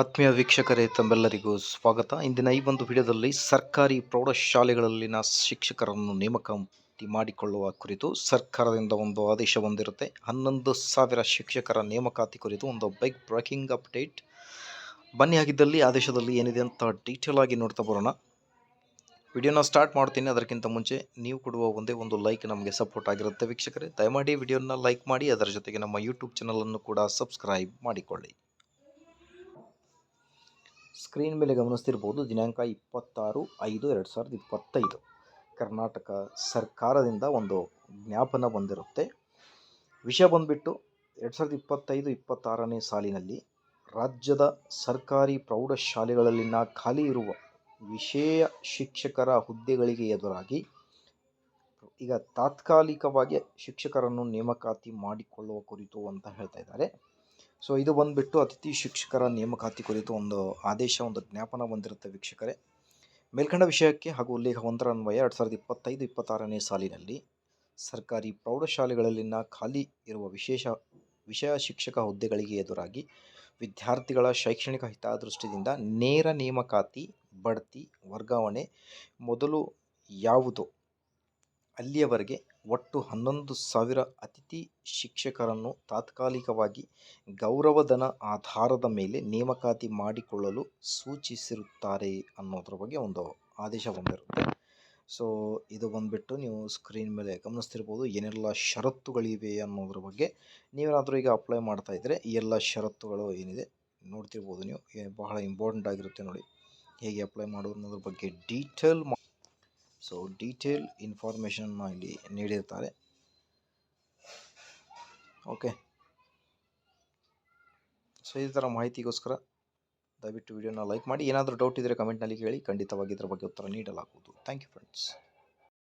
ಆತ್ಮೀಯ ವೀಕ್ಷಕರೇ, ತಮ್ಮೆಲ್ಲರಿಗೂ ಸ್ವಾಗತ. ಇಂದಿನ ಈ ಒಂದು ವಿಡಿಯೋದಲ್ಲಿ ಸರ್ಕಾರಿ ಪ್ರೌಢಶಾಲೆಗಳಲ್ಲಿನ ಶಿಕ್ಷಕರನ್ನು ನೇಮಕ ಮಾಡಿಕೊಳ್ಳುವ ಕುರಿತು ಸರ್ಕಾರದಿಂದ ಒಂದು ಆದೇಶ ಬಂದಿರುತ್ತೆ. ಹನ್ನೊಂದು ಸಾವಿರ ಶಿಕ್ಷಕರ ನೇಮಕಾತಿ ಕುರಿತು ಒಂದು ಬೈಕ್ ಬ್ರೇಕಿಂಗ್ ಅಪ್ಡೇಟ್ ಬನ್ನಿ ಆಗಿದ್ದಲ್ಲಿ ಆದೇಶದಲ್ಲಿ ಏನಿದೆ ಅಂತ ಡೀಟೇಲ್ ಆಗಿ ನೋಡ್ತಾ ಬರೋಣ. ವಿಡಿಯೋನ ಸ್ಟಾರ್ಟ್ ಮಾಡ್ತೀನಿ. ಅದಕ್ಕಿಂತ ಮುಂಚೆ ನೀವು ಕೊಡುವ ಒಂದೇ ಒಂದು ಲೈಕ್ ನಮಗೆ ಸಪೋರ್ಟ್ ಆಗಿರುತ್ತೆ ವೀಕ್ಷಕರೇ. ದಯಮಾಡಿ ವಿಡಿಯೋನ ಲೈಕ್ ಮಾಡಿ, ಅದರ ಜೊತೆಗೆ ನಮ್ಮ ಯೂಟ್ಯೂಬ್ ಚಾನಲನ್ನು ಕೂಡ ಸಬ್ಸ್ಕ್ರೈಬ್ ಮಾಡಿಕೊಳ್ಳಿ. ಸ್ಕ್ರೀನ್ ಮೇಲೆ ಗಮನಿಸ್ತಿರ್ಬೋದು ದಿನಾಂಕ ಇಪ್ಪತ್ತಾರು ಐದು ಎರಡು ಸಾವಿರದ ಇಪ್ಪತ್ತೈದು. ಕರ್ನಾಟಕ ಸರ್ಕಾರದಿಂದ ಒಂದು ಜ್ಞಾಪನ ಬಂದಿರುತ್ತೆ. ವಿಷಯ ಬಂದುಬಿಟ್ಟು ಎರಡು ಸಾವಿರದ ಇಪ್ಪತ್ತೈದು ಇಪ್ಪತ್ತಾರನೇ ಸಾಲಿನಲ್ಲಿ ರಾಜ್ಯದ ಸರ್ಕಾರಿ ಪ್ರೌಢಶಾಲೆಗಳಲ್ಲಿನ ಖಾಲಿ ಇರುವ ವಿಷಯ ಶಿಕ್ಷಕರ ಹುದ್ದೆಗಳಿಗೆ ಎದುರಾಗಿ ಈಗ ತಾತ್ಕಾಲಿಕವಾಗಿ ಶಿಕ್ಷಕರನ್ನು ನೇಮಕಾತಿ ಮಾಡಿಕೊಳ್ಳುವ ಕುರಿತು ಅಂತ ಹೇಳ್ತಾ ಇದ್ದಾರೆ. ಸೊ ಇದು ಬಂದುಬಿಟ್ಟು ಅತಿಥಿ ಶಿಕ್ಷಕರ ನೇಮಕಾತಿ ಕುರಿತು ಒಂದು ಆದೇಶ, ಒಂದು ಜ್ಞಾಪನ ಬಂದಿರುತ್ತೆ ವೀಕ್ಷಕರೇ. ಮೇಲ್ಕಂಡ ವಿಷಯಕ್ಕೆ ಹಾಗೂ ಉಲ್ಲೇಖ ಒಂದರ ಅನ್ವಯ ಎರಡು ಸಾವಿರದ ಇಪ್ಪತ್ತೈದು, ಇಪ್ಪತ್ತಾರನೇ ಸಾಲಿನಲ್ಲಿ ಸರ್ಕಾರಿ ಪ್ರೌಢಶಾಲೆಗಳಲ್ಲಿನ ಖಾಲಿ ಇರುವ ವಿಶೇಷ, ವಿಷಯ ಶಿಕ್ಷಕ ಹುದ್ದೆಗಳಿಗೆ ಎದುರಾಗಿ ವಿದ್ಯಾರ್ಥಿಗಳ ಶೈಕ್ಷಣಿಕ ಹಿತದೃಷ್ಟಿಯಿಂದ ನೇರ ನೇಮಕಾತಿ, ಬಡ್ತಿ, ವರ್ಗಾವಣೆ ಮೊದಲು ಯಾವುದು? ಅಲ್ಲಿಯವರೆಗೆ ಒಟ್ಟು ಹನ್ನೊಂದು ಸಾವಿರ ಅತಿಥಿ ಶಿಕ್ಷಕರನ್ನು ತಾತ್ಕಾಲಿಕವಾಗಿ ಗೌರವಧನ ಆಧಾರದ ಮೇಲೆ ನೇಮಕಾತಿ ಮಾಡಿಕೊಳ್ಳಲು ಸೂಚಿಸಿರುತ್ತಾರೆ ಅನ್ನೋದ್ರ ಬಗ್ಗೆ ಒಂದು ಆದೇಶ ಬಂದಿರುತ್ತೆ. ಸೊ ಇದು ಬಂದುಬಿಟ್ಟು ನೀವು ಸ್ಕ್ರೀನ್ ಮೇಲೆ ಗಮನಿಸ್ತಿರ್ಬೋದು, ಏನೆಲ್ಲ ಷರತ್ತುಗಳಿವೆ ಅನ್ನೋದ್ರ ಬಗ್ಗೆ ನೀವೇನಾದರೂ ಈಗ ಅಪ್ಲೈ ಮಾಡ್ತಾ ಇದ್ದರೆ ಈ ಎಲ್ಲ ಷರತ್ತುಗಳು ಏನಿದೆ ನೋಡ್ತಿರ್ಬೋದು ನೀವು. ಬಹಳ ಇಂಪಾರ್ಟೆಂಟ್ ಆಗಿರುತ್ತೆ ನೋಡಿ. ಹೇಗೆ ಅಪ್ಲೈ ಮಾಡೋದು ಅನ್ನೋದ್ರ ಬಗ್ಗೆ ಡೀಟೇಲ್ ಸೊ ಡೀಟೇಲ್ ಇನ್ಫಾರ್ಮೇಷನ್ನ ಇಲ್ಲಿ ನೀಡಿರ್ತಾರೆ. ಓಕೆ ಸೊ ಈ ಥರ ಮಾಹಿತಿಗೋಸ್ಕರ ದಯವಿಟ್ಟು ವಿಡಿಯೋನ ಲೈಕ್ ಮಾಡಿ. ಏನಾದರೂ ಡೌಟ್ ಇದ್ದರೆ ಕಮೆಂಟ್ನಲ್ಲಿ ಕೇಳಿ. ಖಂಡಿತವಾಗಿ ಇದರ ಬಗ್ಗೆ ಉತ್ತರ ನೀಡಲಾಗುವುದು. Thank you friends